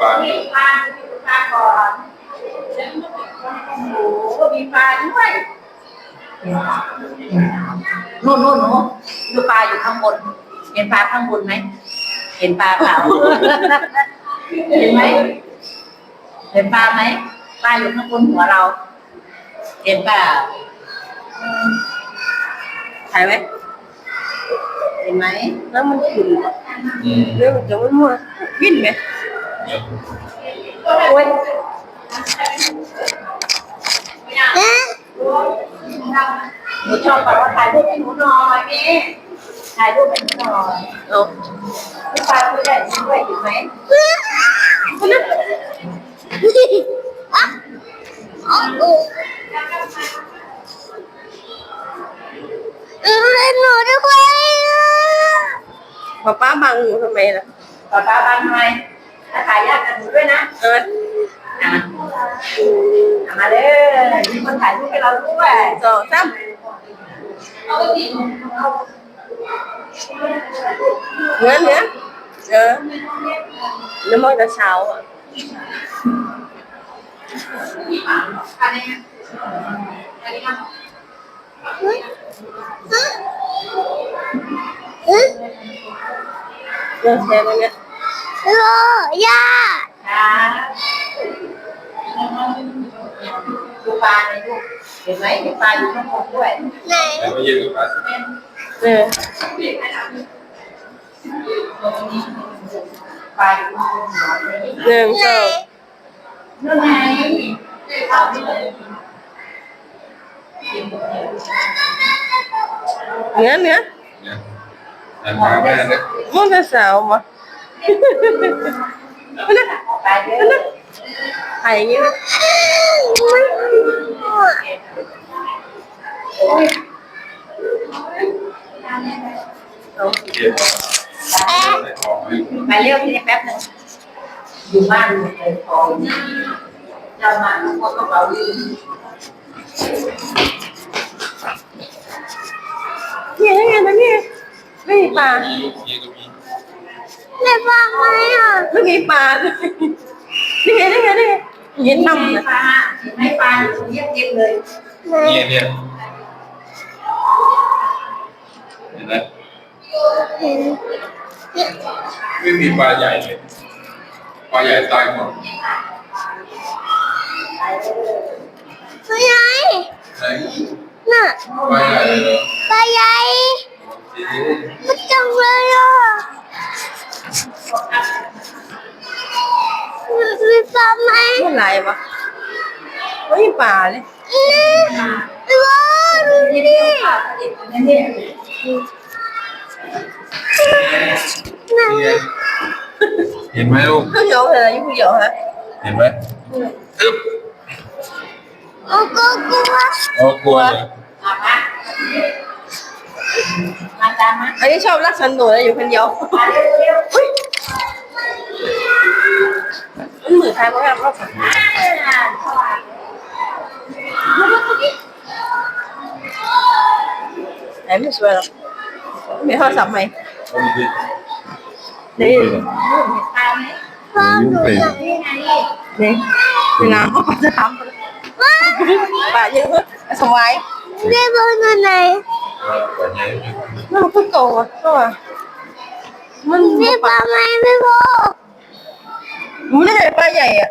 ปลามีปลาปลาก่อนโอ้มีปลาด้วยนู่นนู่นนู่นดูปลาอยู่ข้างบน เห็นปลาข้างบนไหม เห็นปลาเปล่า เห็นไหม เห็นปลาไหม ปลาอยู่ข้างบนหัวเรา เห็นปลาถ่ายไหม เห็นไหมแล้วมันขุ่นอืมเรื่องจะมันมัววิ่นไหมโอ้ยหนูชอบแบบว่าถ่ายรูปให้หนูหน่อยแม่ถ่ายรูปให้หนูหน่อยเอาพี่ปลาตัวใหญ่ด้วยเห็นไหมหนูด้วย ป้าป้าบังหนูทำไมล่ะต่อตาบานทำไมถ้าถ่ายยากกันหนูด้วยนะ เอออะเอามาเลยมีคนถ่ายรูปให้เราด้วยสองสามเอาไปดิเอาเหนือเหนือเออแล้วมันจะเช้าอะอันนี้อันนี้เรื่องแชร์ตรงเนี้ยโลย่าดูปลาในรูปเห็นไหมเห็นปลาอยู่ข้างบนด้วยไหนแล้วมายืนกับปลาเออปลาอยู่ข้างบนหัวเนึ่งสองนั่นไงเอาไปเลยเหนือเหนือเนี่ยตาเนี่ยเนนะไปเลยถ่ยอย่างนี้อเก็บใส่ทอ งไว้ไปเร็วที่แป๊บนึงอยู่บ้านอ ยู่เลยทองจะมาทุกคนกระเป๋าลืมเนี่ยนี่ไงนะเนี่ยไม่มีปลามีลูกนี้ก็มีในบ้านไหมอะไม่มีปลาด้วยนี่ไงนี่ไงนี่ไงเย็นนี่นำไงนะปลาเห็นไหมปลาอยู่ตรงนี้เต็มเลยเนี่ยเนี่ยเห็นไหมเห็นไม่มีปลาใหญ่เลยปลาใหญ่ตายหมดตัวใหญ่ไหนน่ะปลาใหญ่เลยเหรอปลาใหญ่โอ เคมันจังเลยอะมีปลาไหมไม่ไรวะไม่มีปลาเลยนี่ว้าวดูนี่ดิเดียวปลาผลิตนี่เนี่ยน่ะนี่ไงเห็นไหมลูกเขาเหยาเหรอยุ่งเหยาฮะเห็นไหมอึ๊บ โอ้ก็กลัวเอากลัวเหรอมามา มาตามมาอันนี้ชอบรักสันโดษนะอยู่คนเดียวมาเร็วเร็วมันเหมือนใครบ้างครับรอบสันอ่าสวัสดีไหนไม่สวยหรอกมีโทรศัพท์ไหมเอาดินี่ตามไหมพ่อหนูอยากนี่ไงนี่เวลาเขาจะทำปลาเยอะสบายเรียกพ่อหนูไหนปลาใหญ่ มันเพิ่งโตอะมันไม่ปลาไหมไม่พอมันไม่ใช่ปลาใหญ่อะ